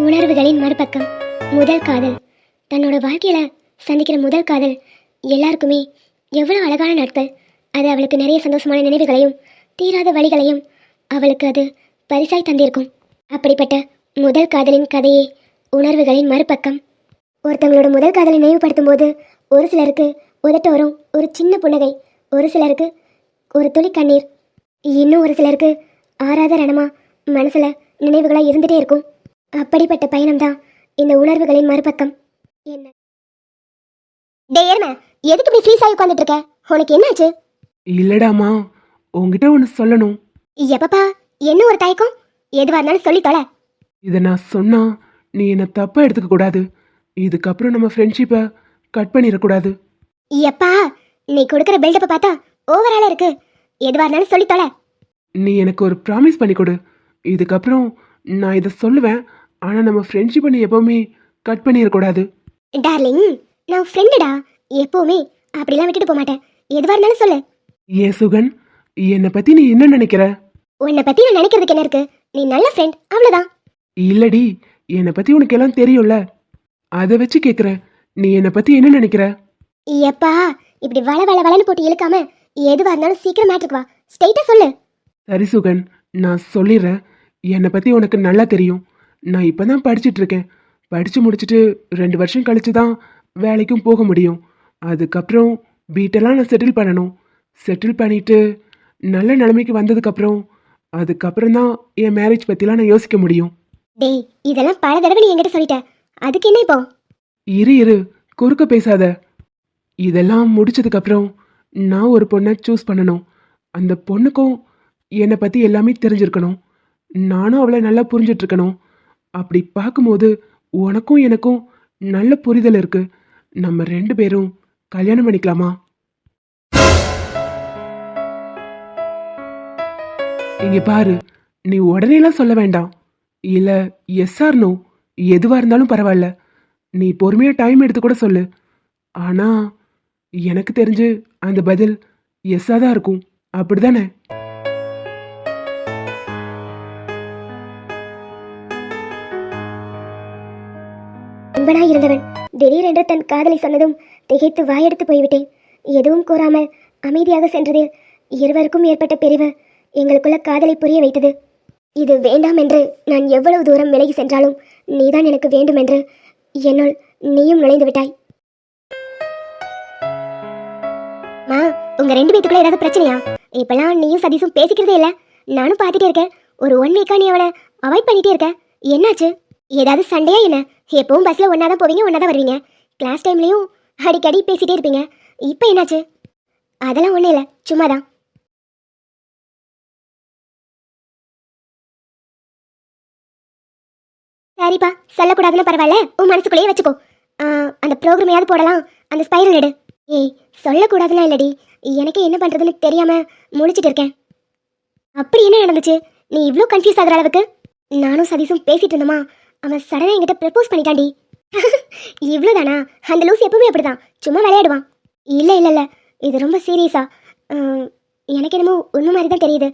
உணர்வுகளின் மறுபக்கம். முதல் காதல். தன்னோட வாழ்க்கையில சந்திக்கிற முதல் காதல் எல்லாருக்குமே எவ்வளவு அழகான நாட்கள். அது அவளுக்கு நிறைய சந்தோஷமான நினைவுகளையும் தீராத வழிகளையும் அவளுக்கு அது பரிசாய் தந்திருக்கும். அப்படிப்பட்ட முதல் காதலின் கதையே உணர்வுகளின் மறுபக்கம். ஒருத்தவங்களோட முதல் காதலை நினைவுபடுத்தும் போது ஒரு சிலருக்கு உதட்டோரம் ஒரு சின்ன புன்னகை ஒரு சிலருக்கு ஒரு துளி கண்ணீர். இன்னும் ஒரு சிலருக்கு ஆறாத ரணமா மனசில் நினைவுகளாக இருந்துகிட்டே இருக்கும். அப்படிப்பட்ட பயணம்தான் இந்த உணர்வுகளின் மறுபக்கம். என்ன? டே ஏர்ம எதுக்கு இப்படி ஃப்ரீஸ் ஆகி உட்காந்துட்டு இருக்க உனக்கு என்னாச்சு? இல்லடாமா உன்கிட்ட ஒன்று சொல்லணும். எப்பப்பா என்ன ஒரு தயக்கம்? எதுவா இருந்தாலும் சொல்லி தொலை. இதை நான் சொன்னா நீ என்னை தப்பா எடுத்துக்க கூடாது. இதுக்கப்புறம் நம்ம ஃப்ரெண்ட்ஷிப்பை கட் பண்ணிடக்கூடாது. எப்பா நீ கொடுக்குற பில்டப்பை பார்த்தா ஓவரால இருக்கு. எதுவா இருந்தாலும் சொல்லி தொலை. நீ எனக்கு ஒரு ப்ராமிஸ் பண்ணி கொடு. இதுக்கப்புறம் நான் இதை சொல்லுவேன் ஆனால் நம்ம ஃப்ரெண்ட்ஷிப்பை நீ எப்பவுமே கட் பண்ணிடக்கூடாது டார்லிங் நான் ஃப்ரெண்டுடா எப்பவுமே அப்படிலாம் விட்டுட்டு போக மாட்டேன். எதுவா இருந்தாலும் சொல்லு. ஏன் சுகன் என்னை பற்றி நீ என்ன நினைக்கிற? உன்னை பத்தி நான் நினைக்கிறதுக்கு என்ன இருக்கு? நீ நல்ல ஃப்ரெண்ட் அவ்வளவுதான். இல்லடி என்னை பற்றி உனக்கு எல்லாம் தெரியும்ல. அதை வச்சு கேட்குறேன் நீ என்னை பற்றி என்ன நினைக்கிற? எப்பா இப்படி வள வள வளன்னு போட்டு இழுக்காம எதுவா இருந்தாலும் சீக்கிரம் மேட்ருக்கு வா. ஸ்ட்ரைட்டா சொல்லு. சரி சுகன் நான் சொல்லிடுறேன். என்னை பற்றி உனக்கு நல்லா தெரியும். நான் இப்போ தான் படிச்சுட்டு இருக்கேன் படித்து முடிச்சுட்டு ரெண்டு வருஷம் கழிச்சு தான் வேலைக்கும் போக முடியும். அதுக்கப்புறம் வீட்டெல்லாம் நான் செட்டில் பண்ணணும். செட்டில் பண்ணிட்டு நல்ல நிலைமைக்கு வந்ததுக்கப்புறம் அதுக்கப்புறம் தான் என் மேரேஜ் பற்றிலாம் நான் யோசிக்க முடியும். டேய் இதெல்லாம் பல தடவை நீ என்கிட்ட சொல்லிட்ட. அதுக்கு என்ன இப்போ? இரு இரு. குறுக்க பேசாத. இதெல்லாம் முடிச்சதுக்கப்புறம் நான் ஒரு பொண்ணை சூஸ் பண்ணணும். அந்த பொண்ணுக்கும் என்னை பற்றி எல்லாமே தெரிஞ்சிருக்கணும். நானும் அவளை நல்லா புரிஞ்சிட்டு இருக்கணும் அப்படி பார்க்கும்போது உனக்கும் எனக்கும் நல்ல புரிதல் இருக்கு. நம்ம ரெண்டு பேரும் கல்யாணம் பண்ணிக்கலாமா? இங்க பாரு நீ உடனேலாம் சொல்ல வேண்டாம். இல்ல எஸ் ஆர் நோ எதுவா இருந்தாலும் பரவாயில்ல. நீ பொறுமையா டைம் எடுத்து கூட சொல்லு. ஆனா எனக்கு தெரிஞ்சு அந்த பதில் எஸ்ஸா தான் இருக்கும். அப்படிதானே? இருந்தவன். திடீரென்று தன் காதலை சொன்னதும் திகைத்து வாயெடுத்து போய்விட்டேன். எதுவும் கூறாமல் அமைதியாக சென்றதில் இருவருக்கும் ஏற்பட்ட பிரிவு எங்களுக்குள்ள காதலை புரிய வைத்தது. இது வேண்டாம் என்று நான் எவ்வளவு தூரம் விலகி சென்றாலும் நீதான் எனக்கு வேண்டும் என்று என்னுள் நீயும் நுழைந்து விட்டாய். மா உங்க ரெண்டு பேத்துக்குள்ள ஏதாவது பிரச்சனையா? இப்பெல்லாம் நீயும் சதீஷும் பேசிக்கிறதே இல்ல. நானும் பார்த்துட்டே இருக்கேன். ஒரு ஒன் வீக்கா நீ அவனை அவாய்ட் பண்ணிட்டே இருக்க. என்னாச்சு? ஏதாவது சண்டையா என்ன? எப்பவும் பஸ்ல ஒன்னா தான் போவீங்க ஒன்னா தான் வருவீங்க கிளாஸ் டைம்லயும் அடிக்கடி பேசிட்டே இருப்பீங்க. இப்போ என்னாச்சு? அதெல்லாம் ஒன்றும் இல்லை சும்மா தான் சரிப்பா சொல்லக்கூடாதுன்னு பரவாயில்ல உன் மனசுக்குள்ளேயே வச்சுக்கோ. அந்த ப்ரோக்ராமையாவது போடலாம் அந்த ஸ்பைரல் எடு. ஏய் சொல்லக்கூடாதுலாம் இல்லடி எனக்கு என்ன பண்ணுறதுன்னு தெரியாம முழிச்சிட்டு இருக்கேன். அப்படி என்ன நடந்துச்சு? நீ இவ்வளோ கன்ஃபியூஸ் ஆகுற அளவுக்கு? நானும் சதீஷும் பேசிட்டு இருந்தோமா? அவன் சடனாக என்கிட்ட ப்ரப்போஸ் பண்ணிட்டான்டி. இவ்வளோதானா அந்த லூஸ் எப்பவுமே அப்படிதான் சும்மா விளையாடுவான். இல்லை இல்லை இல்லை. இது ரொம்ப சீரியஸா எனக்கு என்னமோ உண்மை மாதிரி தான் தெரியுது.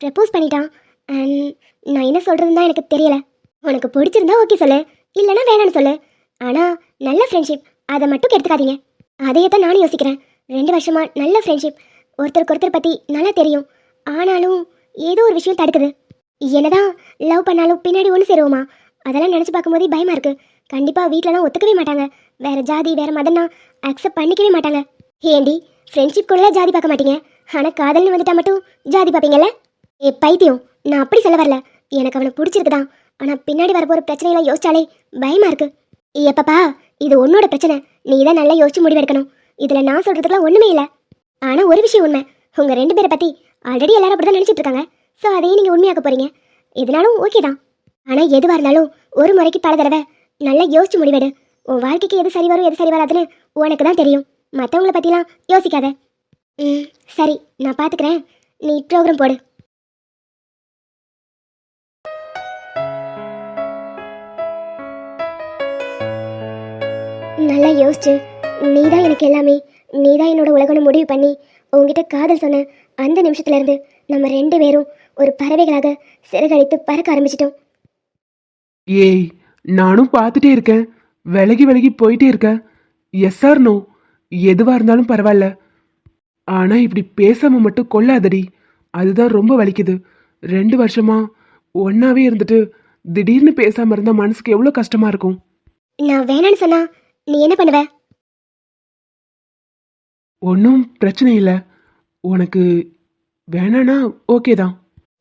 ப்ரப்போஸ் பண்ணிட்டான். அண்ட் நான் என்ன சொல்கிறதுன்னு தான் எனக்கு தெரியலை. உனக்கு பிடிச்சிருந்தா ஓகே சொல்லு. இல்லைன்னா வேணாம்னு சொல்லு. ஆனால் நல்ல ஃப்ரெண்ட்ஷிப் அதை மட்டும் கெடுத்துக்காதீங்க. அதையே தான் நானும் யோசிக்கிறேன். ரெண்டு வருஷமாக நல்ல ஃப்ரெண்ட்ஷிப் ஒருத்தருக்கு ஒருத்தர் பற்றி நல்லா தெரியும். ஆனாலும் ஏதோ ஒரு விஷயம் தடுக்குது. என்னதான் லவ் பண்ணாலும் பின்னாடி ஒன்று சேருவோமா? அதெல்லாம் நினச்சி பார்க்கும்போதே பயமாக இருக்குது கண்டிப்பாக வீட்டிலலாம் ஒத்துக்கவே மாட்டாங்க. வேறு ஜாதி வேறு மதம்னா அக்செப்ட் பண்ணிக்கவே மாட்டாங்க. ஏண்டி ஃப்ரெண்ட்ஷிப் கூட ஜாதி பார்க்க மாட்டீங்க. ஆனால் காதல்னு வந்துட்டா மட்டும் ஜாதி பார்ப்பீங்கல்ல? ஏ பைத்தியம். நான் அப்படி சொல்ல வரல. எனக்கு அவனை பிடிச்சிருக்குதான் ஆனால் பின்னாடி வரப்போகிற பிரச்சனையெல்லாம் யோசிச்சாலே பயமாக இருக்கு. எப்பப்பா இது உன்னோட பிரச்சனை. நீ தான் நல்லா யோசிச்சு முடிவெடுக்கணும். இதில் நான் சொல்கிறதுக்குலாம் ஒன்றுமே இல்லை. ஆனால் ஒரு விஷயம் உண்மை. உங்கள் ரெண்டு பேரை பற்றி ஆல்ரெடி எல்லாரும் அப்படி தான் நினச்சிட்டு இருக்காங்க. ஸோ அதையே நீங்கள் உண்மையாக்க போகிறீங்க எதுனாலும் ஓகே தான். ஆனால் எதுவாக இருந்தாலும் ஒரு முறைக்கு பல தடவை நல்லா யோசிச்சு முடிவெடு. உன் வாழ்க்கைக்கு எது சரி வரும் எது சரி வராதுன்னு உனக்கு தான் தெரியும். மற்றவங்கள பற்றிலாம் யோசிக்காத. ம் சரி நான் பார்த்துக்கிறேன் நீ ப்ரோக்ராம் போடு. நல்லா யோசிச்சு நீ தான் எனக்கு எல்லாமே. நீ தான் என்னோட உலகம்னு முடிவு பண்ணி உங்ககிட்ட காதல் சொன்ன அந்த நிமிஷத்துல இருந்து நம்ம ரெண்டு பேரும் ஒரு பறவைகளாக சிறகடித்து பறக்க ஆரம்பிச்சிட்டோம். ஏய் நானும் பார்த்துட்டே இருக்கேன். விலகி விலகி போயிட்டே இருக்கேன். எஸ் ஆர் நோ எதுவா இருந்தாலும் பரவாயில்ல. ஆனா இப்படி பேசாம மட்டும் கொள்ளாதடி. அதுதான் ரொம்ப வலிக்குது. ரெண்டு வருஷமா ஒன்னாவே இருந்துட்டு திடீர்னு பேசாம இருந்தா மனசுக்கு எவ்வளவு கஷ்டமா இருக்கும்? நான் வேணான்னு சொன்னா நீ என்ன பண்ணுவ? ஒன்றும் பிரச்சனை இல்லை. உனக்கு வேணானா ஓகே தான்.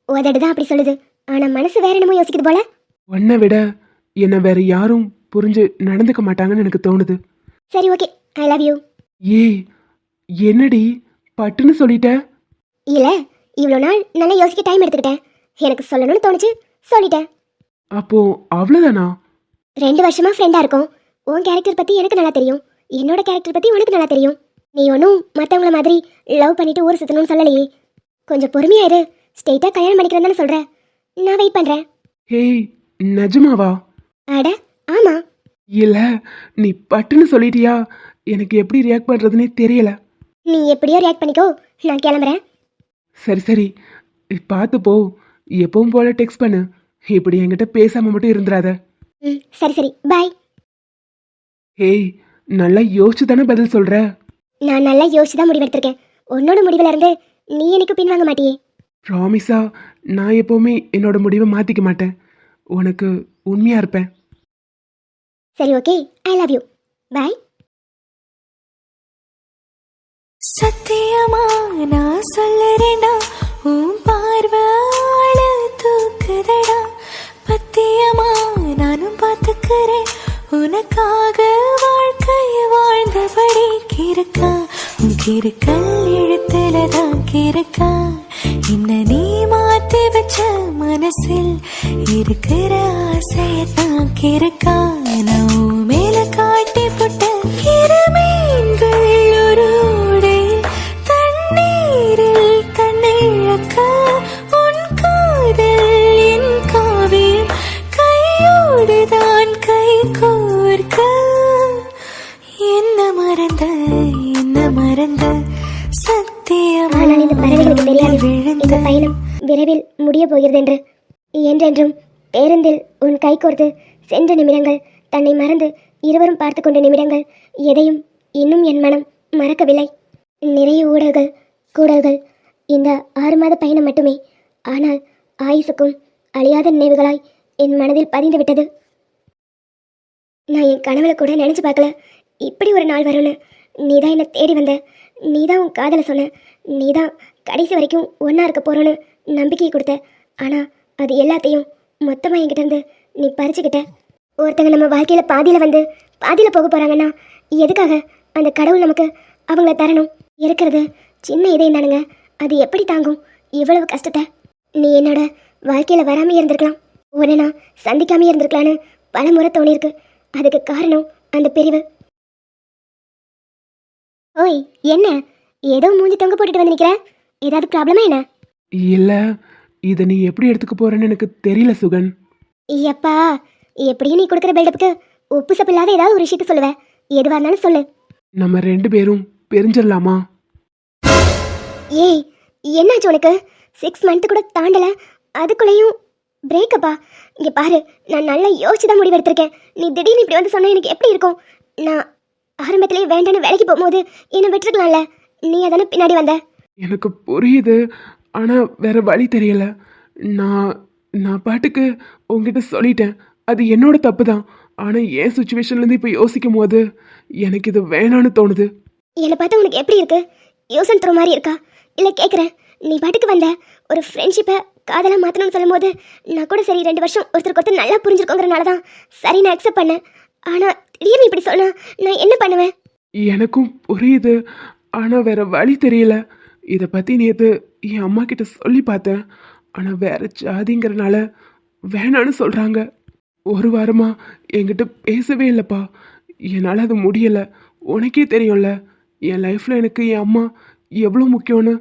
உதடு தான் அப்படி சொல்லுது. ஆனா மனசு வேற என்னமோ யோசிக்குது போல. உன்னை விட என்னை வேற யாரும் புரிஞ்சு நடந்துக்க மாட்டாங்கன்னு எனக்கு தோணுது. சரி ஓகே ஐ லவ் யூ ஏய் என்னடி பட்டுன்னு சொல்லிட்ட? இல்ல இவ்வளோ நாள் நல்லா யோசிக்க டைம் எடுத்துக்கிட்டேன். எனக்கு சொல்லணும்னு தோணுச்சு சொல்லிட்டேன் அப்போ அவ்வளோதானா ரெண்டு வருஷமா ஃப்ரெண்டா இருக்கோம். உன் கேரக்டர் பத்தி எனக்கு நல்லா தெரியும். என்னோட கேரக்டர் பத்தி உனக்கு நல்லா தெரியும். நீ ஒன்றும் மற்றவங்கள மாதிரி லவ் பண்ணிட்டு ஊர் சுத்தணும்னு சொல்லலையே. கொஞ்சம் பொறுமையா இரு. ஸ்ட்ரெயிட்டா கல்யாணம் பண்ணிக்கிறேன் தானே சொல்ற. நான் வெயிட் பண்றேன். ஹேய் நிஜமாவா? அட ஆமா. இல்ல நீ பட்டுன்னு சொல்லிட்டியா? எனக்கு எப்படி ரியாக்ட் பண்றதுனே தெரியல. நீ எப்படியோ ரியாக்ட் பண்ணிக்கோ நான் கிளம்புறேன். சரி சரி. பார்த்து போ. எப்பவும் போல டெக்ஸ்ட் பண்ணு. இப்படி என்கிட்ட பேசாம மட்டும் இருந்துடாத ம் சரி சரி. பாய் ஹேய் நல்லா யோசிச்சு தானே பதில் சொல்ற? நான் நல்லா யோசிச்சு தான் முடிவெடுத்திருக்கேன். உன்னோட முடிவுல இருந்து நீ எனக்கு பின்வாங்க மாட்டியே. ப்ராமிஸா நான் எப்பவுமே என்னோட முடிவை மாத்திக்க மாட்டேன். உனக்கு உண்மையா இருப்பேன். சரி okay I love you bye சத்தியமா நான் சொல்லுறேன்டா. உன் பார்வாள தூக்குதடா. பத்தியமா நானும் பார்த்துக்கிறேன். உனக்காக வாழ்க்கைய வாழ்ந்தபடி கிறுக்கா. உன் கிறுக்கல் எழுத்துல தான் கிறுக்கா. மேல காட்டி புட்ட கிருமீன்கள் ஒரு ஓடையில் தண்ணீரில் தன்னிழக்க உன் காதல் என் காவியம் கையோடுதான் கை கோர்க்க. என்ன மறந்த என்ன மறந்த ஆனால் இந்த பறவைகளுக்கு தெரியாது இந்த பயணம் விரைவில் முடிய போகிறது என்று என்றென்றும் பேருந்தில் உன் கை கோர்த்து சென்ற நிமிடங்கள் தன்னை மறந்து இருவரும் பார்த்து கொண்ட நிமிடங்கள் எதையும் இன்னும் என் மனம் மறக்கவில்லை. நிறைய ஊடல்கள் கூடல்கள் இந்த ஆறு மாத பயணம் மட்டுமே. ஆனால் ஆயுசுக்கும் அழியாத நினைவுகளாய் என் மனதில் பதிந்து விட்டது நான் என் கனவுல கூட நினச்சி பார்க்கல. இப்படி ஒரு நாள் வரும்னு நீ தான் என்னை தேடி வந்த. நீ தான் உன் காதலை சொன்ன. நீ தான் கடைசி வரைக்கும் ஒன்றா இருக்க போகிறோன்னு நம்பிக்கையை கொடுத்த. ஆனால் அது எல்லாத்தையும் மொத்தமாக என்கிட்ட இருந்து நீ பறிச்சுக்கிட்ட. ஒருத்தங்க நம்ம வாழ்க்கையில் பாதியில் வந்து பாதியில் போக போகிறாங்கன்னா எதுக்காக அந்த கடவுள் நமக்கு அவங்கள தரணும்? இருக்கிறது சின்ன இதயம் தானுங்க. அது எப்படி தாங்கும்? இவ்வளவு கஷ்டத்தை நீ என்னோட வாழ்க்கையில் வராமே இருந்திருக்கலாம். உடனே நான் சந்திக்காமே இருந்திருக்கலான்னு பல முறை தோணியிருக்கு. அதுக்கு காரணம் அந்த பிரிவு. ஓய் என்ன? ஏதோ மூஞ்சி தொங்க போட்டுட்டு வந்து நிக்கிற? ஏதாவது ப்ராப்ளமா என்ன? இல்ல இதை நீ எப்படி எடுத்துக்க போறேன்னு எனக்கு தெரியல சுகன். எப்பா எப்படியும் நீ கொடுக்குற பில்டப்புக்கு உப்பு சப்பு இல்லாத ஏதாவது ஒரு விஷயத்த சொல்லுவ. எதுவா இருந்தாலும் சொல்லு. நம்ம ரெண்டு பேரும் பிரிஞ்சிடலாமா? ஏய் என்னாச்சு உனக்கு? சிக்ஸ் மந்த்து கூட தாண்டல. அதுக்குள்ளேயும் பிரேக்கப்பா இங்கே பாரு நான் நல்லா யோசிச்சு தான் முடிவெடுத்திருக்கேன் நீ திடீர்னு இப்படி வந்து சொன்னா எனக்கு எப்படி இருக்கும்? நான் ஆரம்பத்திலேயே வேண்டான்னு வேலைக்கு போகும்போது என்னை விட்டுருக்கலாம்ல. நீ அதானே பின்னாடி வந்த? எனக்கு புரியுது. ஆனா வேற வழி தெரியல. நான் நான் பாட்டுக்கு உங்ககிட்ட சொல்லிட்டேன். அது என்னோட தப்பு தான் ஆனா என் சுச்சுவேஷன்லேருந்து இப்போ யோசிக்கும் போது எனக்கு இது வேணான்னு தோணுது. என்னை பார்த்தா உனக்கு எப்படி இருக்கு? யோசனை தர மாதிரி இருக்கா? இல்லை கேட்குறேன் நீ பாட்டுக்கு வந்த ஒரு ஃப்ரெண்ட்ஷிப்பை காதலாக மாற்றணும்னு சொல்லும்போது நான் கூட சரி ரெண்டு வருஷம் ஒருத்தருக்கு ஒருத்தர் நல்லா புரிஞ்சிருக்கோங்கிறனால தான் சரி நான் அக்செப்ட் பண்ணேன். ஆனால் திடீர்னு இப்படி சொன்னா நான் என்ன பண்ணுவேன்? எனக்கும் புரியுது. ஆனா வேற வழி தெரியல. இதை பத்தி நேத்து என் அம்மா கிட்ட சொல்லி பார்த்தேன். ஆனா வேற ஜாதிங்கிறனால வேணான்னு சொல்றாங்க. ஒரு வாரமா என்கிட்ட பேசவே இல்லைப்பா. என்னால் அது முடியல. உனக்கே தெரியும்ல என் லைஃப்ல எனக்கு என் அம்மா எவ்வளோ முக்கியம்னு.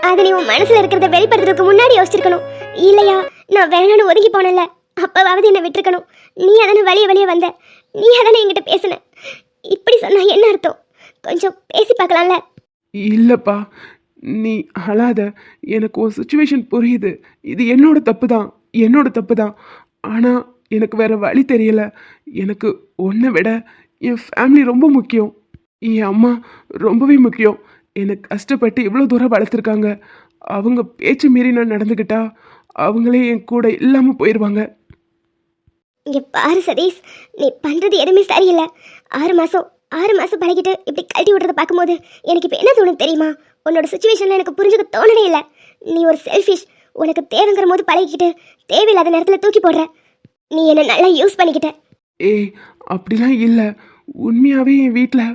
அதை நீ உன் மனசுல இருக்கிறத வெளிப்படுத்துறதுக்கு முன்னாடி யோசிச்சிருக்கணும். இல்லையா நான் வேணும்னு ஒதுங்கி போனேன்ல. அப்பவாவது என்னை விட்டுருக்கணும். நீ அதானே வழிய வழிய வந்த. நீ அதானே என்கிட்ட பேசுன. இப்படி சொன்னா என்ன அர்த்தம்? கொஞ்சம் பேசி பார்க்கலாம்ல. இல்லைப்பா நீ அழாத. எனக்கு ஒரு சுச்சுவேஷன் புரியுது. இது என்னோட தப்பு தான் என்னோட தப்பு தான் ஆனால் எனக்கு வேறு வழி தெரியலை. எனக்கு ஒன்றை விட என் ஃபேமிலி ரொம்ப முக்கியம். என் அம்மா ரொம்பவே முக்கியம். எனக்கு கஷ்டப்பட்டு இவ்வளோ தூரம் வளர்த்துருக்காங்க. அவங்க பேச்சு மீறி நான் நடந்துக்கிட்டா அவங்களே என் கூட இல்லாமல் போயிடுவாங்க இங்கே பாரு சதீஷ். நீ பண்றது எதுவுமே சரியில்லை. ஆறு மாதம் ஆறு மாசம் பழகிட்டு இப்படி கழட்டி விடுறத பார்க்கும்போது எனக்கு இப்போ என்ன தோணுது தெரியுமா? உன்னோட சுச்சுவேஷன்ல எனக்கு புரிஞ்சுக்க தோணவே இல்லை. நீ ஒரு செல்ஃபிஷ் உனக்கு தேவைங்கிற போது பழகிக்கிட்டு தேவையில்லாத நேரத்தில் தூக்கி போடுற. நீ என்னை நல்லா யூஸ் பண்ணிக்கிட்ட. ஏய் அப்படிலாம் இல்லை. உண்மையாகவே என் வீட்டில்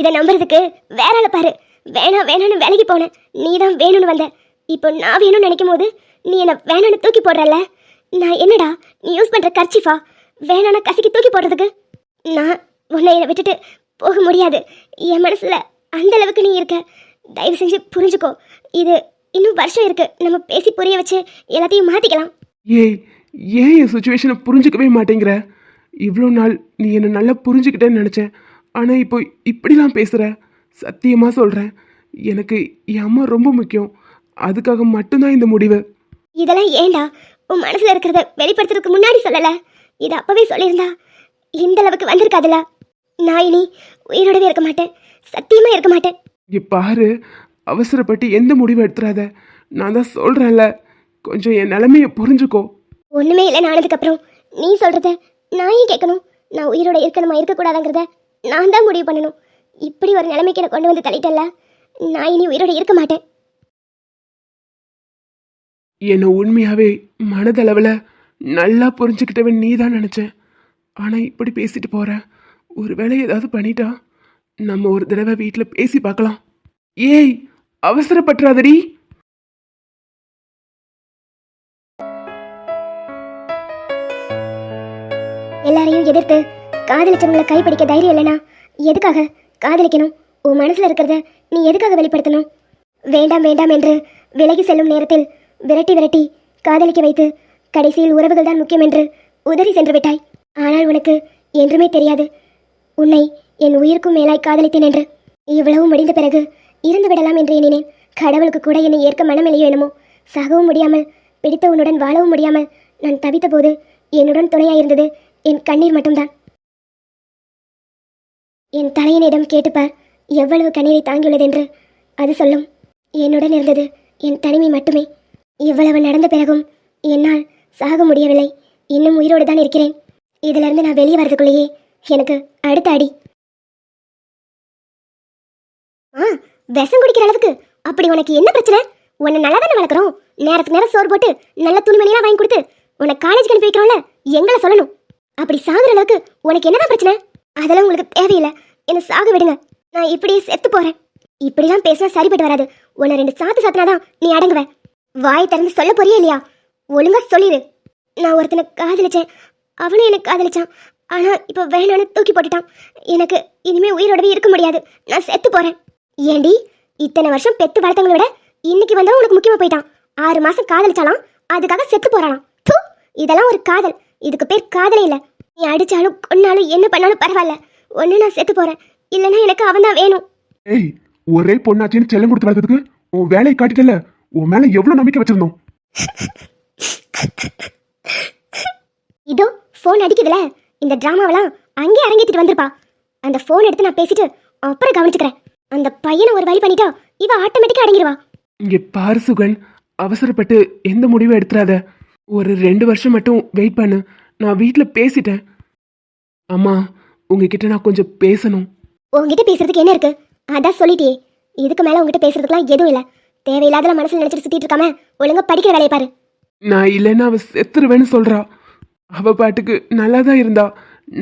இதை நம்புறதுக்கு வேற ஆளை பாரு. வேணாம் வேணாம்னு விலகி போனேன் நீ தான் வேணும்னு வந்த. இப்போ நான் வேணும்னு நினைக்கும் போது நீ என்னை வேணாம்னு தூக்கி போடுறல நான் என்னடா? நீ யூஸ் பண்ற கர்ச்சிஃபா? வேணாம்னு கசக்கி தூக்கி போடுறதுக்கு? நான் உன்னை என்னை விட்டுட்டு போக முடியாது. என் மனசுல அந்த அளவுக்கு நீ இருக்க. தயவு செஞ்சு புரிஞ்சுக்கோ. இது இன்னும் வருஷம் இருக்கு. நம்ம பேசி புரிய வச்சு எல்லாத்தையும் மாத்திக்கலாம். ஏய் ஏன் என் சுச்சுவேஷனை புரிஞ்சுக்கவே மாட்டேங்கிற? இவ்வளோ நாள் நீ என்னை நல்லா புரிஞ்சுக்கிட்டேன்னு நினச்சேன். ஆனால் இப்போ இப்படிலாம் பேசுகிற சத்தியமாக சொல்கிறேன் எனக்கு என் அம்மா ரொம்ப முக்கியம். அதுக்காக மட்டும்தான் இந்த முடிவு. இதெல்லாம் ஏன்டா உன் மனசுல இருக்கிறத வெளிப்படுத்துறதுக்கு முன்னாடி சொல்லல. இது அப்பவே சொல்லியிருந்தா. இந்த அளவுக்கு வந்திருக்காதுல. நான் இனி உயிரோடவே இருக்க மாட்டேன். சத்தியமா இருக்க மாட்டேன். இங்கே பாரு அவசரப்பட்டு எந்த முடிவு எடுத்துறாத. நான் தான் சொல்கிறேன்ல கொஞ்சம் என் நிலைமையை புரிஞ்சுக்கோ. ஒண்ணுமே இல்லைன்னு ஆனதுக்கு அப்புறம். நீ சொல்றத நான் ஏன் கேட்கணும். நான் உயிரோட இருக்கணுமா இருக்கக்கூடாதுங்கிறத நான் தான் முடிவு பண்ணணும். இப்படி ஒரு நிலைமைக்கு என்னை கொண்டு வந்து தள்ளிட்டல்ல. நான் இனி உயிரோட இருக்க மாட்டேன். என்னை உண்மையாகவே மனதளவில் நல்லா புரிஞ்சுக்கிட்டவன் நீ தான் நினச்சேன். ஆனால் இப்படி பேசிட்டு போகிற ஒருவேளை ஏதாவது பண்ணிட்டா நம்ம ஒரு தடவை வீட்டில் பேசி பார்க்கலாம். ஏய் அவசரப்பட்டுறாதடி. எல்லாரையும் எதிர்த்து காதலிச்சவங்களை கைப்பிடிக்க தைரியம் இல்லைனா எதுக்காக காதலிக்கணும்? உன் மனசில் இருக்கிறத நீ எதுக்காக வெளிப்படுத்தணும்? வேண்டாம் வேண்டாம் என்று விலகி செல்லும் நேரத்தில் விரட்டி விரட்டி காதலிக்க வைத்து கடைசியில் உறவுகள் தான் முக்கியம் என்று உதறி சென்று விட்டாய். ஆனால் உனக்கு என்றுமே தெரியாது. உன்னை என் உயிருக்கும் மேலாய் காதலித்தேன் என்று இவ்வளவு முடிந்த பிறகு இருந்து விடலாம் என்று எண்ணினேன். கடவுளுக்கு கூட என்னை ஏற்க மனமில்லையோ என்னமோ. சாகவும் முடியாமல் பிடித்த உன்னுடன் வாழவும் முடியாமல் நான் தவித்த போது என்னுடன் துணையாயிருந்தது என் கண்ணீர் மட்டும்தான். என் தலையனிடம் கேட்டுப்பார் எவ்வளவு கண்ணீரை தாங்கியுள்ளது என்று அது சொல்லும். என்னுடன் இருந்தது என் தனிமை மட்டுமே. இவ்வளவு நடந்த பிறகும் என்னால் சாக முடியவில்லை. இன்னும் உயிரோடு தான் இருக்கிறேன். இதிலிருந்து நான் வெளியே வரதுக்குள்ளேயே எனக்கு அடுத்த அடி. ஆ விஷம் குடிக்கிற அளவுக்கு. அப்படி உனக்கு என்ன பிரச்சனை? உன்னை நல்லா தானே வளர்க்குறோம். நேரத்துக்கு நேரம் சோறு போட்டு நல்ல துணிமணியெல்லாம் வாங்கி கொடுத்து உன்னை காலேஜுக்கு அனுப்பி வைக்கிறோம்ல எங்களை சொல்லணும். அப்படி சாகுற அளவுக்கு உனக்கு என்னதான் பிரச்சனை? அதெல்லாம் உங்களுக்கு தேவையில்லை. என்ன சாக விடுங்க. நான் இப்படியே செத்து போறேன். இப்படிலாம் பேசினா சரிப்பட்டு வராது. உன்னை ரெண்டு சாத்து சாத்தினாதான் நீ அடங்குவ. வாய் திறந்து சொல்ல போறியே இல்லையா? ஒழுங்கா சொல்லிடு நான் ஒருத்தனை காதலிச்சேன். அவனும் எனக்கு காதலிச்சான். ஆனா இப்போ வேணான்னு தூக்கி போட்டுட்டான். எனக்கு இனிமே உயிரோடவே இருக்க முடியாது. நான் செத்து போறேன். ஏண்டி? இத்தனை வருஷம் பெத்து வளர்த்தவங்கள விட இன்னைக்கு வந்தவன் உனக்கு முக்கியமா போயிட்டான். ஆறு மாசம் காதலிச்சாலாம் அதுக்காக செத்து போறானாம் தூ இதெல்லாம் ஒரு காதல். இதுக்கு பேர் காதலே இல்ல. நீ அடிச்சாலும் கொன்னாலும் என்ன பண்ணாலும் பரவாயில்ல. ஒண்ணு நான் செத்து போறேன். இல்லைன்னா எனக்கு அவன் தான் வேணும். ஏய் ஒரே பொண்ணாச்சின்னு செல்லம் கொடுத்து வளர்த்ததுக்கு உன் வேலையை காட்டிட்டல உன் மேலே எவ்வளோ நம்பிக்கை வச்சிருந்தோம்? இதோ ஃபோன் அடிக்குதுல. இந்த டிராமாவெல்லாம் அங்கேயே அரங்கேற்றிட்டு வந்திருப்பா. அந்த ஃபோன் எடுத்து நான் பேசிட்டு அப்புறம் கவனிச்சுக்கிறேன். அந்த பையனை ஒரு வழி பண்ணிட்டா இவ ஆட்டோமேட்டிக்கா அடங்கிடுவா இங்கே பாரு சுகன் அவசரப்பட்டு எந்த முடிவும் எடுத்துறாத. ஒரு ரெண்டு வருஷம் மட்டும் வெயிட் பண்ணு. நான் வீட்டில் பேசிட்டேன். அம்மா உங்ககிட்ட நான் கொஞ்சம் பேசணும். உங்ககிட்ட பேசுறதுக்கு என்ன இருக்கு? அதான் சொல்லிட்டியே. இதுக்கு மேல உங்ககிட்ட பேசுறதுக்குலாம் எதுவும் இல்ல. தேவையில்லாத மனசுல நினைச்சிட்டு சுத்திட்டு இருக்காம ஒழுங்கா படிக்கிற வேலையை பாரு. நான் இல்லைன்னா அவ செத்துருவேன்னு சொல்றா. அவ பாட்டுக்கு நல்லா தான் இருந்தா.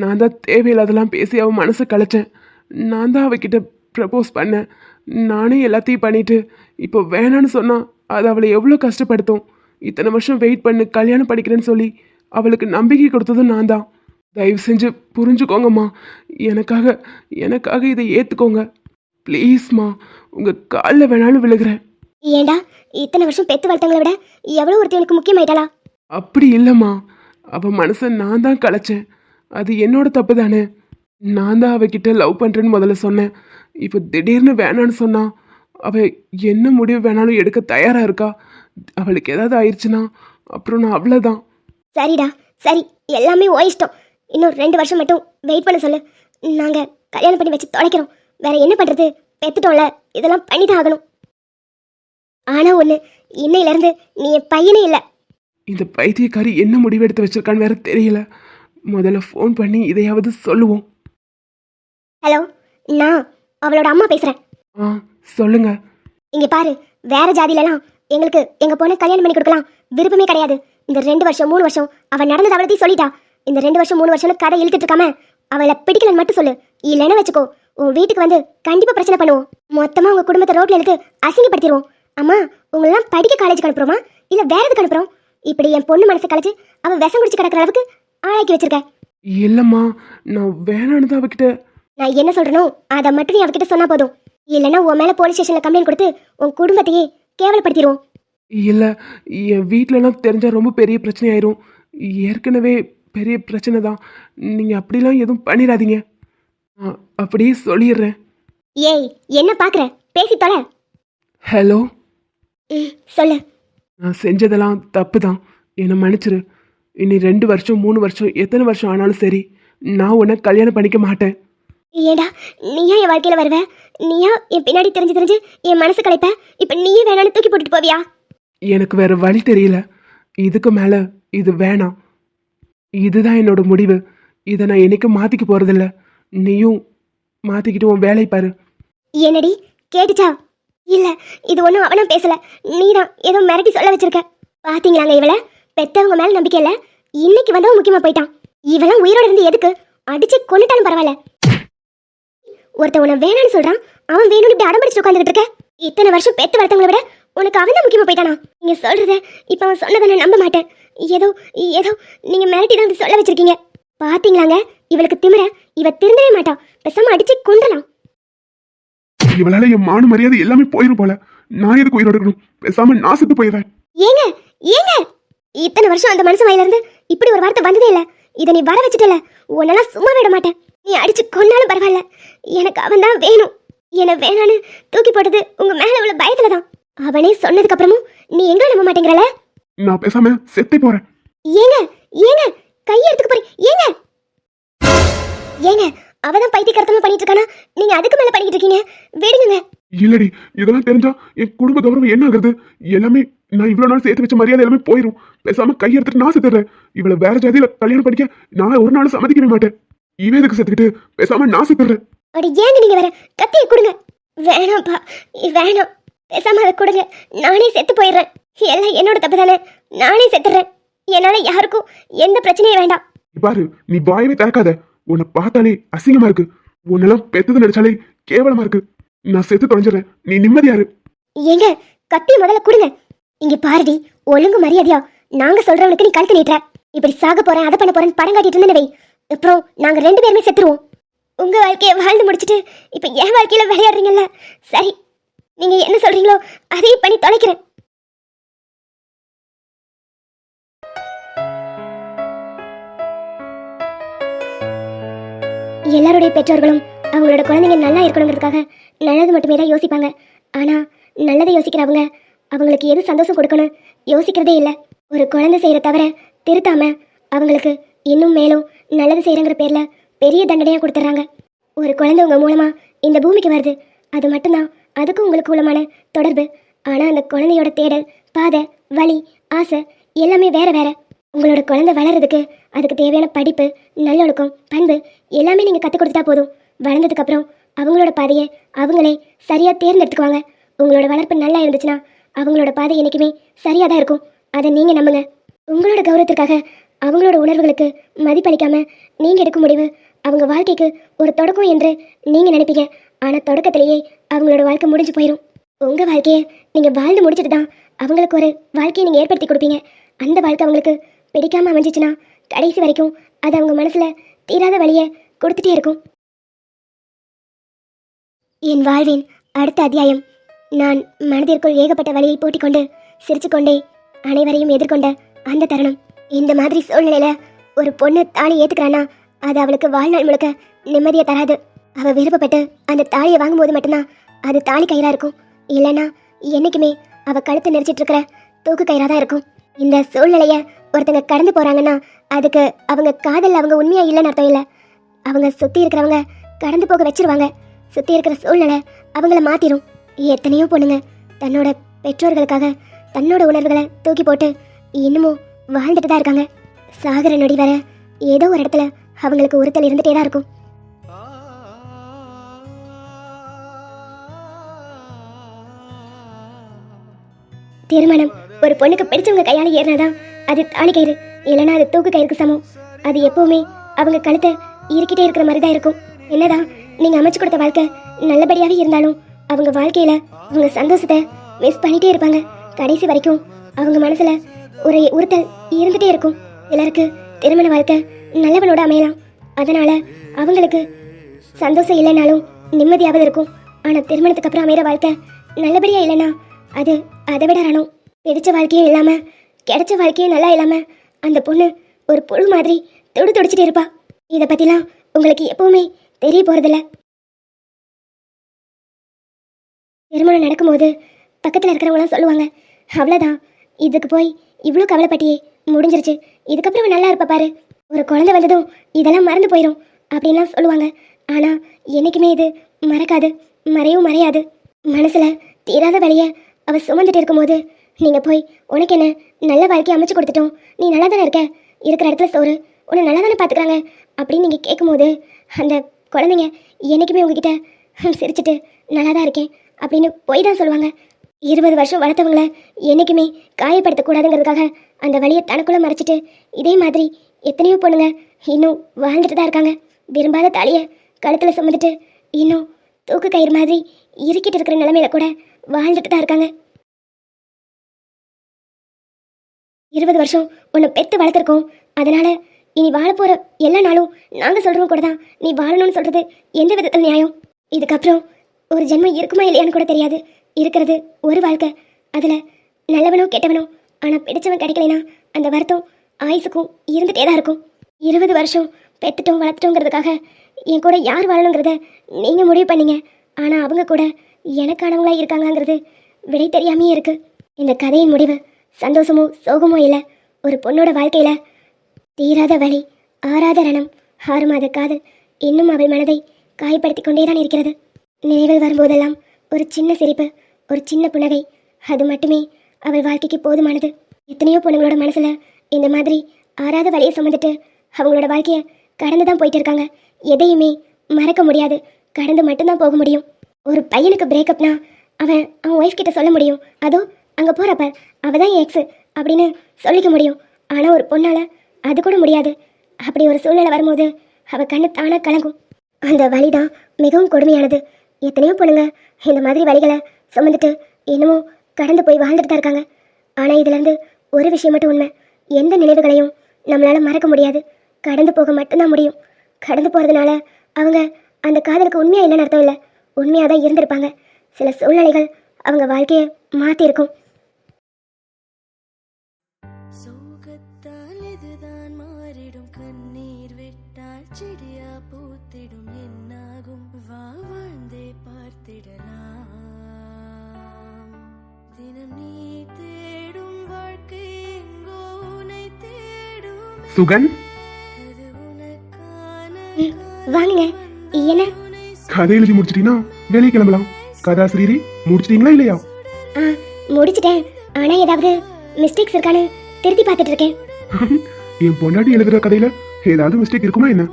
நான் தான் தேவையில்லாதெல்லாம் பேசி அவ மனசை கலைச்சேன். நான் தான் அவகிட்ட ப்ரப்போஸ் பண்ணேன். நானே எல்லாத்தையும் பண்ணிட்டு இப்போ வேணான்னு சொன்னா அது அவளை எவ்வளோ கஷ்டப்படுத்தும். இத்தனை வருஷம் வெயிட் பண்ணு கல்யாணம் படிக்கிறேன்னு சொல்லி அவளுக்கு நம்பிக்கை கொடுத்ததும் நான் தான் தயவு செஞ்சு புரிஞ்சுக்கோங்கம்மா. எனக்காக எனக்காக இதை ஏற்றுக்கோங்க ப்ளீஸ்மா உங்கள் காலில் வேணாலும் விழுகிறேன். ஏண்டா இத்தனை வருஷம் பெத்து வளர்த்தவங்களை விட எவ்வளவு ஒருத்தர் எனக்கு முக்கியமாயிட்டாளா? அப்படி இல்லைம்மா. அவள் மனசை நான் தான் கலைச்சேன். அது என்னோட தப்பு தானே? நான் தான் அவகிட்ட லவ் பண்ணுறேன்னு முதல்ல சொன்னேன். இப்போ திடீர்னு வேணான்னு சொன்னான் அவள் என்ன முடிவு வேணாலும் எடுக்க தயாராக இருக்கா? அவளுக்கு ஏதாவது ஆயிடுச்சுன்னா அப்புறம் நான் அவ்வளோதான் சரிடா சரி எல்லாமே ஓ இஷ்டம். இன்னும் ரெண்டு வருஷம் மட்டும் வெயிட் பண்ண சொல்லு. நாங்கள் கல்யாணம் பண்ணி வச்சு தொலைக்கிறோம். வேற என்ன பண்ணுறது பெத்துட்டோம்ல இதெல்லாம் பண்ணி தான் ஆகணும் ஆனால் ஒன்று இன்னையிலேருந்து நீ என் பையனே இல்லை. இந்த பைத்தியக்காரி என்ன முடிவு எடுத்து வச்சிருக்கான்னு வேற தெரியல. முதல்ல ஃபோன் பண்ணி இதையாவது சொல்லுவோம். ஹலோ நான் அவளோட அம்மா பேசுறேன். ஆ சொல்லுங்க. இங்க பாரு வேற ஜாதியிலலாம் எங்களுக்கு எங்க பொண்ணை கல்யாணம் பண்ணி கொடுக்கலாம் விருப்பமே கிடையாது. இந்த ரெண்டு வருஷம் மூணு வருஷம் அவ நடந்தது அவளத்தையும் சொல்லிட்டா. இந்த ரெண்டு வருஷம் மூணு வருஷம்னு கதை இழுத்துட்டு இருக்காம அவளை பிடிக்கலன்னு மட்டும் சொல்லு. இல்லைன்னு வச்சுக்கோ உன் வீட்டுக்கு வந்து கண்டிப்பா பிரச்சனை பண்ணுவோம். மொத்தமா உங்க குடும்பத்தை ரோட்ல எடுத்து அசிங்கப்படுத்திடுவோம். அம்மா உங்களெல்லாம் படிக்க காலேஜுக்கு அனுப்புறோமா? இல்ல வேற எதுக்கு அனுப்புறோம்? இப்படி என் பொண்ணு மனசை கலைச்சு அவ விஷம் குடிச்சு கிடக்குற அளவுக்கு ஆளாக்கி வச்சிருக்க. இல்லைம்மா நான் வேணான்னு தான் அவகிட்ட. நான் என்ன சொல்றேனோ அதை மட்டும் நீ அவகிட்ட சொன்னா போதும். இல்லைன்னா உன் மேல போலீஸ் ஸ்டேஷன்ல கம்ப்ளைண்ட் கொடுத்து உன் குடும்பத்தையே கேவலப்படுத்திடுவோம் இல்லை என் வீட்டிலலாம் தெரிஞ்சால் ரொம்ப பெரிய பிரச்சனை ஆயிரும் ஏற்கனவே பெரிய பிரச்சனை தான். நீங்கள் அப்படிலாம் எதுவும் பண்ணிடாதீங்க. நான் அப்படியே சொல்லிடுறேன். ஏய் என்ன பாக்குற? பேசி தொலை. ஹலோ? ம், சொல்லு. நான் செஞ்சதெல்லாம் தப்பு தான் என்னை மன்னிச்சிரு. இனி ரெண்டு வருஷம் மூணு வருஷம் எத்தனை வருஷம் ஆனாலும் சரி நான் உன்னை கல்யாணம் பண்ணிக்க மாட்டேன். ஏடா நீயா என் வாழ்க்கையில வருவ? நீயா என் பின்னாடி தெரிஞ்சு தெரிஞ்சு என் மனசு கலைப்ப? இப்ப நீயே வேணான்னு தூக்கி போட்டுட்டு போவியா? எனக்கு வேற வழி தெரியல. இதுக்கு மேலே இது வேணாம். இதுதான் என்னோட முடிவு. இதை நான் என்னைக்கும் மாற்றிக்க போகிறதில்ல நீயும் மாற்றிக்கிட்டு உன் வேலை பாரு. என்னடி கேட்டுச்சா? இல்ல இது ஒன்றும் அவனும் பேசல. நீதான் ஏதோ மிரட்டி சொல்ல வச்சிருக்க. பாத்தீங்களாங்க இவளை? பெத்தவங்க மேல நம்பிக்கை இல்ல. இன்னைக்கு வந்தவன் முக்கியமா போயிட்டான். இவெல்லாம் உயிரோட இருந்து எதுக்கு? அடிச்சு கொண்டுட்டாலும் பரவாயில்ல. ஒருத்த உன வேணாம்னு சொல்றான். அவன் வேணும்னு இப்படி அடம்பிடிச்சு உட்காந்துட்டு இருக்க. இத்தனை வருஷம் பெத்து வளர்த்தவங்களை விட உனக்கு அவன் தான் முக்கியமா போயிட்டானா? நீங்க சொல்றத இப்ப அவன் சொன்னதை நான் நம்ப மாட்டேன். ஏதோ ஏதோ நீங்க மிரட்டி தான் சொல்ல வச்சிருக்கீங்க. பாத்தீங்களாங்க? இவளுக்கு திமிர இவ திருந்தவே மாட்டா. பெசாம அடிச்சு கொண்டலாம் இவளால என் மான மரியாதை எல்லாமே போயிரும் போல. நான் எதுக்கு உயிரோட இருக்கணும்? பேசாம நான் செத்து போயிடுறேன். ஏங்க ஏங்க! இத்தனை வருஷம் அந்த மனுஷன் வாயில இருந்து இப்படி ஒரு வார்த்தை வந்ததே இல்ல. இதை நீ வர வச்சுட்டல. உன்னெல்லாம் சும்மா விட மாட்டேன். நீ அடிச்சு கொன்னாலும் பரவாயில்ல. எனக்கு அவன் தான் வேணும். என்ன வேணான்னு தூக்கி போட்டது உங்க மேல உள்ள பயத்துல தான். அவனே சொன்னதுக்கு அப்புறமும் நீ எங்க நம்ப மாட்டேங்கிறல? நான் பேசாம செத்து போறேன். ஏங்க ஏங்க! கை எடுத்துக்க போறீங்க ஏங்க ஏங்க அவதான் பைத்தியக்காரத்தமா பண்ணிட்டு இருக்கானா நீங்க அதுக்கு மேல பண்ணிட்டு இருக்கீங்க. விடுங்க இல்லடி இதெல்லாம் தெரிஞ்சா என் குடும்ப கௌரவம் என்ன ஆகுறது? எல்லாமே நான் இவ்வளவு நாள் சேர்த்து வச்ச மரியாதை எல்லாமே போயிரும். பேசாம கையெடுத்துட்டு நான் செத்துறேன் இவளை வேற ஜாதியில கல்யாணம் பண்ணிக்க நான் ஒரு நாள் சம்மதிக்கவே மாட்டேன். இவன் எதுக்கு செத்துக்கிட்டு? பேசாம நான் செத்துறேன் அடி ஏங்க நீங்க வேற? கத்தியை கொடுங்க. வேணாம்ப்பா. வேணாம். பேசாம அதை கொடுங்க. நானே செத்து போயிடுறேன். எல்லாம் என்னோட தப்பு தானே நானே செத்துறேன் என்னால யாருக்கும் எந்த பிரச்சனையும் வேண்டாம். பாரு நீ வாயவே திறக்காத. உன்னை பார்த்தாலே அசிங்கமா இருக்கு. உன்னெல்லாம் பெத்தது நடிச்சாலே கேவலமா இருக்கு. நான் செத்து தொலைஞ்சிடறேன். நீ நிம்மதியாரு ஏங்க கத்தி முதல்ல கொடுங்க. இங்க பாருடி ஒழுங்கு மரியாதையா. நாங்க சொல்றவனுக்கு நீ கழுத்து நீட்டுற. இப்படி சாக போறேன் அதை பண்ண போறேன்னு படம் காட்டிட்டு இருந்தேன்னு அப்புறம் நாங்க ரெண்டு பேருமே செத்துருவோம். உங்க வாழ்க்கையை வாழ்ந்து முடிச்சிட்டு இப்ப என் வாழ்க்கையில விளையாடுறீங்கல்ல? சரி நீங்க என்ன சொல்றீங்களோ அதையும் பண்ணி தொலைக்கிறேன். எல்லாருடைய பெற்றோர்களும் அவங்களோட குழந்தைங்க நல்லா இருக்கணுங்கிறதுக்காக நல்லது மட்டுமே தான் யோசிப்பாங்க. ஆனால் நல்லதை யோசிக்கிறவங்க அவங்களுக்கு எது சந்தோஷம் கொடுக்கணும் யோசிக்கிறதே இல்லை. ஒரு குழந்தை செய்கிற தவிர திருத்தாம அவங்களுக்கு இன்னும் மேலும் நல்லது செய்கிறங்கிற பேரில் பெரிய தண்டனையாக கொடுத்துட்றாங்க ஒரு குழந்தை உங்கள் மூலமாக இந்த பூமிக்கு வருது. அது மட்டும்தான் அதுக்கும் உங்களுக்கு உள்ளமான தொடர்பு. ஆனால் அந்த குழந்தையோட தேடல் பாதை வழி ஆசை எல்லாமே வேற வேற. உங்களோட குழந்தை வளர்றதுக்கு அதுக்கு தேவையான படிப்பு நல்லொழுக்கம் பண்பு எல்லாமே நீங்கள் கற்றுக் கொடுத்துட்டா போதும். வளர்ந்ததுக்கப்புறம் அவங்களோட பாதையை அவங்களே சரியாக தேர்ந்தெடுத்துக்குவாங்க. உங்களோட வளர்ப்பு நல்லா இருந்துச்சுன்னா அவங்களோட பாதை என்றைக்குமே சரியாக தான் இருக்கும். அதை நீங்கள் நம்புங்க. உங்களோட கௌரவத்திற்காக அவங்களோட உணர்வுகளுக்கு மதிப்பளிக்காமல் நீங்கள் எடுக்கும் முடிவு அவங்க வாழ்க்கைக்கு ஒரு தொடக்கம் என்று நீங்கள் நினைப்பீங்க. ஆனால் தொடக்கத்திலேயே அவங்களோட வாழ்க்கை முடிஞ்சு போயிடும் உங்கள் வாழ்க்கையை நீங்கள் வாழ்ந்து முடிச்சுட்டு தான் அவங்களுக்கு ஒரு வாழ்க்கையை நீங்கள் ஏற்படுத்தி கொடுப்பீங்க. அந்த வாழ்க்கை அவங்களுக்கு பிடிக்காம அமைஞ்சிச்சுன்னா கடைசி வரைக்கும் அது அவங்க மனசில் தீராத வழியை கொடுத்துட்டே இருக்கும். என் வாழ்வின் அடுத்த அத்தியாயம். நான் மனதிற்குள் ஏகப்பட்ட வழியை பூட்டிக்கொண்டு சிரிச்சுக்கொண்டே அனைவரையும் எதிர்கொண்ட அந்த தருணம். இந்த மாதிரி சூழ்நிலையில ஒரு பொண்ணு தாலி ஏத்துக்கிறானா அது அவளுக்கு வாழ்நாள் முழுக்க நிம்மதியை தராது. அவ விருப்பப்பட்டு அந்த தாலியை வாங்கும்போது மட்டும்தான் அது தாலி கயிறா இருக்கும். இல்லைன்னா என்னைக்குமே அவ கழுத்து நெரிச்சிட்டு இருக்கிற தூக்கு கயிறா தான் இருக்கும். இந்த சூழ்நிலைய ஒருத்தங்க கடந்து போறாங்கன்னா அதுக்கு அவங்க காதல் அவங்க உண்மையா இல்லைன்னு அர்த்தம் இல்லை. அவங்க சுத்தி இருக்கிறவங்க கடந்து போக வச்சிருவாங்க. சுத்தி இருக்கிற சூழ்நிலை அவங்கள மாத்திரும். எத்தனையோ பொண்ணுங்க தன்னோட பெற்றோர்களுக்காக தன்னோட உணர்வுகளை தூக்கி போட்டு இன்னமும் வாழ்ந்துட்டு தான் இருக்காங்க. சாகர நொடி வர ஏதோ ஒரு இடத்துல அவங்களுக்கு ஒருத்தல் இருந்துட்டே தான் இருக்கும். திருமணம் ஒரு பொண்ணுக்கு பிடிச்சவங்க கையால ஏறினாதான் அது தாலி கயிறு. இல்லைன்னா அது தூக்கு கயிறுக்கு சமம். அது எப்பவுமே அவங்க கழுத்தை இருக்கிட்டே இருக்கிற மாதிரி தான் இருக்கும். என்னதான் நீங்க அமைச்சு கொடுத்த வாழ்க்கை நல்லபடியாவே இருந்தாலும் அவங்க வாழ்க்கையில அவங்க சந்தோஷத்தை மிஸ் பண்ணிட்டே இருப்பாங்க. கடைசி வரைக்கும் அவங்க மனசுல ஒரு உறுத்தல் இருந்துட்டே இருக்கும். எல்லாருக்கு திருமண வாழ்க்கை நல்லவனோட அமையலாம். அதனால அவங்களுக்கு சந்தோஷம் இல்லைனாலும் நிம்மதியாவது இருக்கும். ஆனா திருமணத்துக்கு அப்புறம் அமைகிற வாழ்க்கை நல்லபடியா இல்லைன்னா அது அதை விட ரணம். பிடிச்ச வாழ்க்கையும் இல்லாமல் கிடைச்ச வாழ்க்கையும் நல்லா இல்லாமல் அந்த பொண்ணு ஒரு புழு மாதிரி துடு துடிச்சிட்டு இருப்பா. இதை பற்றிலாம் உங்களுக்கு எப்பவுமே தெரிய போகிறதில்ல திருமணம் நடக்கும்போது பக்கத்தில் இருக்கிறவங்களாம் சொல்லுவாங்க அவ்வளோதான் இதுக்கு போய் இவ்வளோ கவலைப்பட்டியே முடிஞ்சிருச்சு. இதுக்கப்புறம் நல்லா இருப்ப பாரு. ஒரு குழந்தை வந்ததும் இதெல்லாம் மறந்து போயிடும் அப்படின்லாம் சொல்லுவாங்க. ஆனால் என்னைக்குமே இது மறக்காது மறையவும் மறையாது. மனசில் தீராத வழியை அவள் சுமந்துட்டு இருக்கும்போது நீங்கள் போய் உனக்கு என்ன நல்ல வாழ்க்கையை அமைச்சு கொடுத்துட்டோம். நீ நல்லா தானே இருக்க? இருக்கிற இடத்துல சோறு. உன்னை நல்லா தானே பார்த்துக்கிறாங்க அப்படின்னு நீங்கள் கேட்கும்போது அந்த குழந்தைங்க என்றைக்குமே உங்ககிட்ட சிரிச்சிட்டு நல்லா தான் இருக்கேன் அப்படின்னு போய் தான் சொல்லுவாங்க. இருபது வருஷம் வளர்த்தவங்கள என்றைக்குமே காயப்படுத்தக்கூடாதுங்கிறதுக்காக அந்த வழியை தனக்குள்ளே மறைச்சிட்டு இதே மாதிரி எத்தனையோ பொண்ணுங்க இன்னும் வாழ்ந்துட்டு தான் இருக்காங்க. விரும்பாத தாலியை கழுத்தில் சுமந்துட்டு இன்னும் தூக்கு கயிறு மாதிரி இறுக்கிட்டு இருக்கிற நிலமையில கூட வாழ்ந்துட்டு தான் இருக்காங்க. இருபது வருஷம் உன்னை பெற்று வளர்த்துருக்கோம். அதனால இனி வாழப்போகிற எல்லா நாளும் நாங்கள் சொல்கிறோம் கூட தான் நீ வாழணும்னு சொல்கிறது எந்த விதத்தில் நியாயம்? இதுக்கப்புறம் ஒரு ஜென்மம் இருக்குமா இல்லையான்னு கூட தெரியாது. இருக்கிறது ஒரு வாழ்க்கை. அதில் நல்லவனோ கெட்டவனோ ஆனால் பிடிச்சவன் கிடைக்கலைனா அந்த வருத்தம் ஆயுசுக்கும் இருந்துட்டே தான் இருக்கும். இருபது வருஷம் பெற்றுட்டோம் வளர்த்துட்டோங்கிறதுக்காக என் கூட யார் வாழணுங்கிறத நீங்கள் முடிவு பண்ணீங்க. ஆனால் அவங்க கூட எனக்கானவங்களாக இருக்காங்கங்கிறது விடை தெரியாமையே இருக்கு. இந்த கதையின் முடிவு சந்தோஷமோ சோகமோ இல்லை. ஒரு பொண்ணோட வாழ்க்கையில் தீராத வலி ஆறாத ரணம் ஆறு மாத காதல் இன்னும் அவள் மனதை காயப்படுத்தி கொண்டே தான் இருக்கிறது. நினைவில் வரும்போதெல்லாம் ஒரு சின்ன சிரிப்பு ஒரு சின்ன புன்னகை அது மட்டுமே அவள் வாழ்க்கைக்கு போதுமானது. எத்தனையோ பொண்ணுங்களோட மனசில் இந்த மாதிரி ஆறாத வலியை சுமந்துட்டு அவங்களோட வாழ்க்கையை கடந்து தான் போயிட்டு இருக்காங்க. எதையுமே மறக்க முடியாது. கடந்து மட்டும்தான் போக முடியும். ஒரு பையனுக்கு பிரேக்கப்னா அவன் அவன் ஒய்ஃப் கிட்ட சொல்ல முடியும். அதுவும் அங்கே போகிறப்ப அவ தான் என் எக்ஸு அப்படின்னு சொல்லிக்க முடியும். ஆனால் ஒரு பொண்ணால் அது கூட முடியாது. அப்படி ஒரு சூழ்நிலை வரும்போது அவள் கண்ணு தானாக கலங்கும். அந்த வலி தான் மிகவும் கொடுமையானது. எத்தனையோ பொண்ணுங்க இந்த மாதிரி வழிகளை சுமந்துட்டு இன்னமும் கடந்து போய் வாழ்ந்துட்டு தான் இருக்காங்க. ஆனால் இதுலேருந்து ஒரு விஷயம் மட்டும் உண்மை. எந்த நினைவுகளையும் நம்மளால் மறக்க முடியாது. கடந்து போக மட்டும்தான் முடியும். கடந்து போகிறதுனால அவங்க அந்த காதலுக்கு உண்மையாக இல்லைன்னு அர்த்தம் இல்லை. உண்மையாக தான் இருந்திருப்பாங்க. சில சூழ்நிலைகள் அவங்க வாழ்க்கையை மாற்றிருக்கும் சுகன்? வாங்குங்க என்ன? கதை எழுதி முடிச்சிட்டீங்கன்னா வெளியே கிளம்பலாம். கதாசிரியரி முடிச்சிட்டீங்களா இல்லையா? முடிச்சிட்டேன். ஆனால் ஏதாவது மிஸ்டேக்ஸ் இருக்கான்னு திருத்தி பார்த்துட்டு இருக்கேன். என் பொண்டாட்டி எழுதுற கதையில ஏதாவது மிஸ்டேக் இருக்குமா என்ன?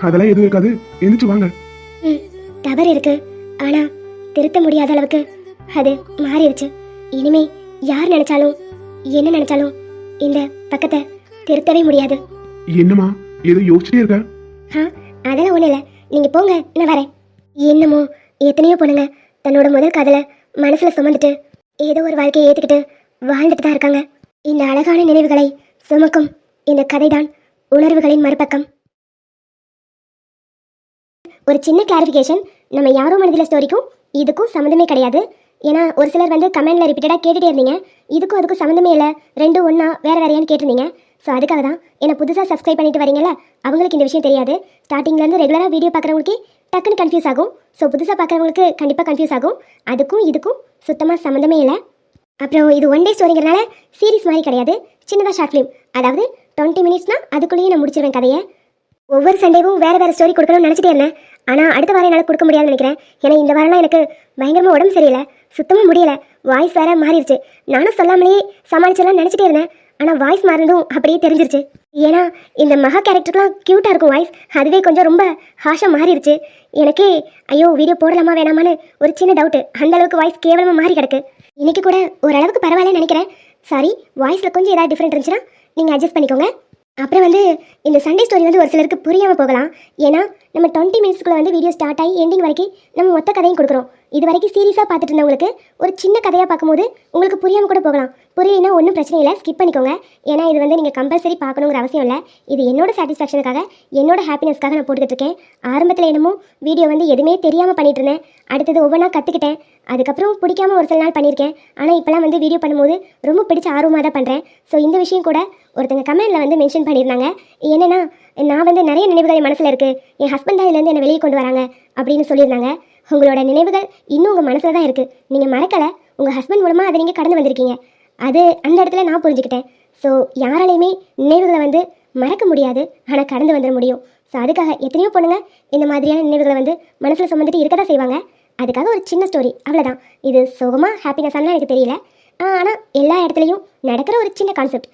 அதெல்லாம் எதுவும் இருக்காது. எந்திரிச்சு வாங்க. தவறு இருக்கு. ஆனால் திருத்த முடியாத அளவுக்கு அது மாறிடுச்சு. இனிமே யார் நினைச்சாலும் என்ன நினைச்சாலும் இந்த பக்கத்தை திருத்தவே முடியாது. என்னம்மா ஏதோ யோசிச்சுட்டே இருக்க? ஆ அதெல்லாம் ஒன்றும் இல்லை. நீங்கள் போங்க நான் வரேன். என்னமோ எத்தனையோ பொண்ணுங்க தன்னோட முதல் காதலை மனசில் சுமந்துட்டு ஏதோ ஒரு வாழ்க்கையை ஏற்றுக்கிட்டு வாழ்ந்துட்டு தான் இருக்காங்க. இந்த அழகான நினைவுகளை சுமக்கும் இந்த கதைதான் உணர்வுகளின் மறுபக்கம். ஒரு சின்ன கிளாரிஃபிகேஷன் நம்ம யாரோ மனதில் ஸ்டோரிக்கும் இதுக்கும் சம்மந்தமே கிடையாது. ஏன்னா ஒரு சிலர் வந்து கமெண்ட்ல ரிப்பீட்டடாக கேட்டுட்டே இருந்தீங்க. இதுக்கும் அதுக்கும் சம்மந்தமே இல்லை. ரெண்டும் ஒன்றா வேற வேறையான்னு கேட்டிருந்தீங்க. ஸோ அதுக்காக தான் என்னை புதுசாக சப்ஸ்கிரைப் பண்ணிட்டு வரீங்களா அவங்களுக்கு இந்த விஷயம் தெரியாது. ஸ்டார்டிங்லேருந்து ரெகுலராக வீடியோ பார்க்குறவங்களுக்கு டக்குன்னு கன்ஃபியூஸ் ஆகும். ஸோ புதுசாக பார்க்குறவங்களுக்கு கண்டிப்பாக கன்ஃபியூஸ் ஆகும். அதுக்கும் இதுக்கும் சுத்தமாக சம்மந்தமே இல்லை. அப்புறம் இது ஒன் டே ஸ்டோரிங்கிறனால சீரிஸ் மாதிரி கிடையாது. சின்னதாக ஷார்ட் ஃபிலிம் அதாவது டுவெண்ட்டி மினிட்ஸ்னால் அதுக்குள்ளேயே நான் முடிச்சிருவேன் கதையை. ஒவ்வொரு சண்டேவும் வேறு வேறு ஸ்டோரி கொடுக்கணும்னு நினச்சிட்டே இருந்தேன். ஆனால் அடுத்த வாரம் என்னால் கொடுக்க முடியாதுன்னு நினைக்கிறேன். ஏன்னா இந்த வாரம்லாம் எனக்கு பயங்கரமாக உடம்பு சரியில்லை. சுத்தமாக முடியல. வாய்ஸ் வேறு மாறிடுச்சு. நானும் சொல்லாமலேயே சமாளிச்செல்லாம் நினச்சிட்டே இருந்தேன். ஆனால் வாய்ஸ் மாறினதும் அப்படியே தெரிஞ்சிருச்சு. ஏன்னா இந்த மகா கேரக்டருக்குலாம் க்யூட்டாக இருக்கும் வாய்ஸ் அதுவே கொஞ்சம் ரொம்ப ஹாஷாக மாறிடுச்சு. எனக்கே ஐயோ வீடியோ போடலாமா வேணாமான்னு ஒரு சின்ன டவுட்டு அந்த அளவுக்கு வாய்ஸ் கேவலமாக மாறி கிடக்கு. இன்றைக்கி கூட ஓரளவுக்கு பரவாயில்லன்னு நினைக்கிறேன். சாரி வாய்ஸில் கொஞ்சம் ஏதாவது டிஃப்ரெண்ட் இருந்துச்சுன்னா நீங்கள் அட்ஜஸ்ட் பண்ணிக்கோங்க. அப்புறம் வந்து இந்த சண்டே ஸ்டோரி வந்து ஒரு சிலருக்கு புரியாமல் போகலாம். ஏன்னா நம்ம டுவெண்ட்டி மினிட்ஸ்க்குள்ள வந்து வீடியோ ஸ்டார்ட் ஆகி எண்டிங் வரைக்கும் நம்ம மொத்த கதையும் கொடுக்குறோம். இது வரைக்கும் சீரியஸாக பார்த்துட்டு இருந்தவங்களுக்கு ஒரு சின்ன கதையாக பார்க்கும்போது உங்களுக்கு புரியாமல் கூட போகலாம். புரியலைன்னா ஒன்றும் பிரச்சனை இல்லை. ஸ்கிப் பண்ணிக்கோங்க. ஏன்னா இது வந்து நீங்கள் கம்பல்சரி பார்க்கணுங்கிற அவசியம் இல்லை. இது என்னோட சாட்டிஸ்ஃபேக்ஷனுக்காக என்னோட ஹாப்பினஸ்க்காக நான் போட்டுக்கிட்டு இருக்கேன். ஆரம்பத்தில் என்னமோ வீடியோ வந்து எதுவுமே தெரியாமல் பண்ணிட்டு இருந்தேன். அடுத்தது ஒவ்வொன்றா கற்றுக்கிட்டேன் அதுக்கப்புறம் பிடிக்காம ஒரு சில நாள் பண்ணியிருக்கேன். ஆனால் இப்போலாம் வந்து வீடியோ பண்ணும்போது ரொம்ப பிடிச்ச ஆர்வமாக தான் பண்ணுறேன் ஸோ இந்த விஷயம் கூட ஒருத்தங்க கமெண்டில் வந்து மென்ஷன் பண்ணியிருந்தாங்க. என்னென்னா நான் வந்து நிறைய நினைவுகள் என் மனசில் இருக்குது என் ஹஸ்பண்ட் தான் இதுலேருந்து என்னை வெளியே கொண்டு வராங்க அப்படின்னு சொல்லியிருந்தாங்க. உங்களோட நினைவுகள் இன்னும் உங்கள் மனசில் தான் இருக்குது நீங்கள் மறக்கலை. உங்கள் ஹஸ்பண்ட் மூலமாக அதை நீங்கள் கடந்து வந்திருக்கீங்க. அது அந்த இடத்துல நான் புரிஞ்சுக்கிட்டேன். ஸோ யாராலையுமே நினைவுகளை வந்து மறக்க முடியாது. ஆனால் கடந்து வந்துட முடியும். ஸோ அதுக்காக எத்தனையோ பொண்ணுங்க இந்த மாதிரியான நினைவுகளை வந்து மனசில் சுமந்துட்டு இருக்க தான் செய்வாங்க. அதுக்காக ஒரு சின்ன ஸ்டோரி அவ்வளோதான் இது சுகமாக ஹாப்பினஸ்ஸானலாம் எனக்கு தெரியல. ஆனால் எல்லா இடத்துலையும் நடக்கிற ஒரு சின்ன கான்செப்ட்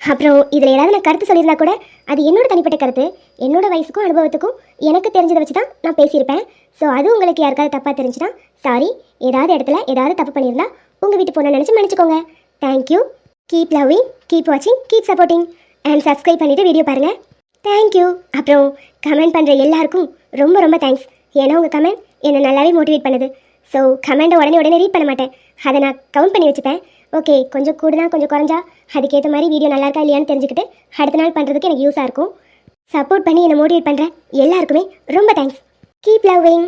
அப்புறம் இதில் ஏதாவது நான் கருத்து சொல்லியிருந்தா கூட அது என்னோட தனிப்பட்ட கருத்து. என்னோட வயசுக்கும் அனுபவத்துக்கும் எனக்கு தெரிஞ்சதை வச்சு தான் நான் பேசியிருப்பேன். ஸோ அது உங்களுக்கு யாருக்காவது தப்பாக தெரிஞ்சுன்னா சாரி ஏதாவது இடத்துல ஏதாவது தப்பு பண்ணியிருந்தா உங்கள் வீட்டு பொண்ணை நினச்சி மன்னிச்சிக்கோங்க. Thank you keep loving keep வாட்சிங் கீப் சப்போர்ட்டிங் அண்ட் சப்ஸ்கிரைப் பண்ணிவிட்டு வீடியோ பாருங்கள் தேங்க்யூ அப்புறம் கமெண்ட் பண்ணுற எல்லாருக்கும் ரொம்ப ரொம்ப தேங்க்ஸ் ஏன்னா உங்கள் கமெண்ட் என்னை நல்லாவே மோட்டிவேட் பண்ணுது. ஸோ கமெண்ட்டை உடனே உடனே ரீட் பண்ண மாட்டேன். அதை நான் கவுண்ட் பண்ணி வச்சுப்பேன். ஓகே கொஞ்சம் கூடுனா கொஞ்சம் குறைஞ்சா அதுக்கேற்ற மாதிரி வீடியோ நல்லா இருக்கா இல்லையான்னு தெரிஞ்சுக்கிட்டு அடுத்த நாள் பண்ணுறதுக்கு எனக்கு யூஸாக இருக்கும். சப்போர்ட் பண்ணி என்னை மோட்டிவேட் பண்ணுற எல்லாருக்குமே ரொம்ப தேங்க்ஸ் கீப் லவ்விங்